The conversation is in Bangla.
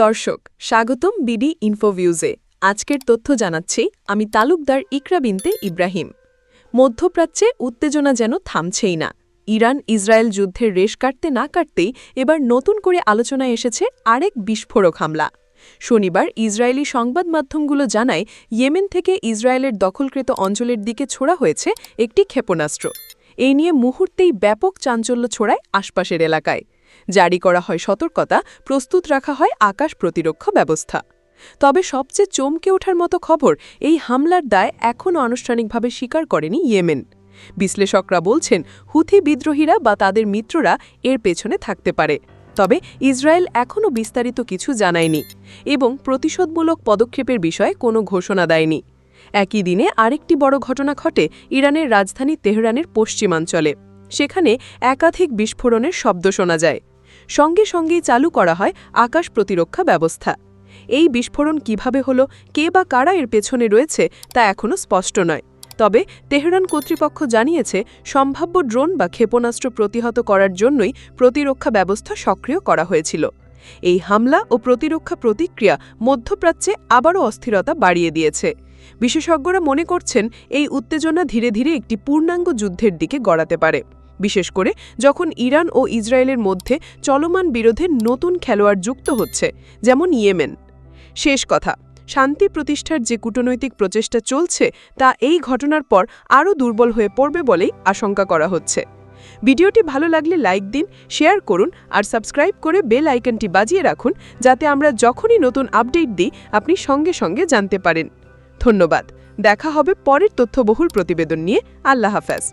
দর্শক, স্বাগতম বিডি ইনফোভিউজে আজকের তথ্য জানাচ্ছি, আমি তালুকদার ইকরা বিনতে ইব্রাহিম। মধ্যপ্রাচ্যে উত্তেজনা যেন থামছেই না। ইরান ইসরায়েল যুদ্ধের রেশ কাটতে না কাটতেই এবার নতুন করে আলোচনায় এসেছে আরেক বিস্ফোরক হামলা। শনিবার ইসরায়েলি সংবাদ মাধ্যমগুলো জানায়, ইয়েমেন থেকে ইসরায়েলের দখলকৃত অঞ্চলের দিকে ছোড়া হয়েছে একটি ক্ষেপণাস্ত্র। এই নিয়ে মুহূর্তেই ব্যাপক চাঞ্চল্য ছড়ায় আশপাশের এলাকায়। জারি করা হয় সতর্কতা, প্রস্তুত রাখা হয় আকাশ প্রতিরক্ষা ব্যবস্থা। তবে সবচেয়ে চমকে ওঠার মতো খবর, এই হামলার দায় এখনও আনুষ্ঠানিকভাবে স্বীকার করেনি ইয়েমেন। বিশ্লেষকরা বলছেন, হুথি বিদ্রোহীরা বা তাদের মিত্ররা এর পেছনে থাকতে পারে। তবে ইসরায়েল এখনও বিস্তারিত কিছু জানায়নি এবং প্রতিশোধমূলক পদক্ষেপের বিষয়ে কোনো ঘোষণা দেয়নি। একই দিনে আরেকটি বড় ঘটনা ঘটে ইরানের রাজধানী তেহরানের পশ্চিমাঞ্চলে। সেখানে একাধিক বিস্ফোরণের শব্দ শোনা যায়। সঙ্গে সঙ্গেই চালু করা হয় আকাশ প্রতিরক্ষা ব্যবস্থা। এই বিস্ফোরণ কীভাবে হলো, কে বা কারা এর পেছনে রয়েছে, তা এখনও স্পষ্ট নয়। তবে তেহরান কর্তৃপক্ষ জানিয়েছে, সম্ভাব্য ড্রোন বা ক্ষেপণাস্ত্র প্রতিহত করার জন্যই প্রতিরক্ষা ব্যবস্থা সক্রিয় করা হয়েছিল। এই হামলা ও প্রতিরক্ষা প্রতিক্রিয়া মধ্যপ্রাচ্যে আবারও অস্থিরতা বাড়িয়ে দিয়েছে। বিশেষজ্ঞরা মনে করছেন, এই উত্তেজনা ধীরে ধীরে একটি পূর্ণাঙ্গ যুদ্ধের দিকে গড়াতে পারে। বিশেষ করে যখন ইরান ও ইসরায়েলের মধ্যে চলমান বিরোধে নতুন খেলোয়াড় যুক্ত হচ্ছে, যেমন ইয়েমেন। শেষ কথা, শান্তি প্রতিষ্ঠার যে কূটনৈতিক প্রচেষ্টা চলছে, তা এই ঘটনার পর আরও দুর্বল হয়ে পড়বে বলেই আশঙ্কা করা হচ্ছে। ভিডিওটি ভালো লাগলে লাইক দিন, শেয়ার করুন আর সাবস্ক্রাইব করে বেল আইকনটি বাজিয়ে রাখুন, যাতে আমরা যখনই নতুন আপডেট দিই, আপনি সঙ্গে সঙ্গে জানতে পারেন। ধন্যবাদ। দেখা হবে পরের তথ্যবহুল প্রতিবেদন নিয়ে। আল্লাহ হাফেজ।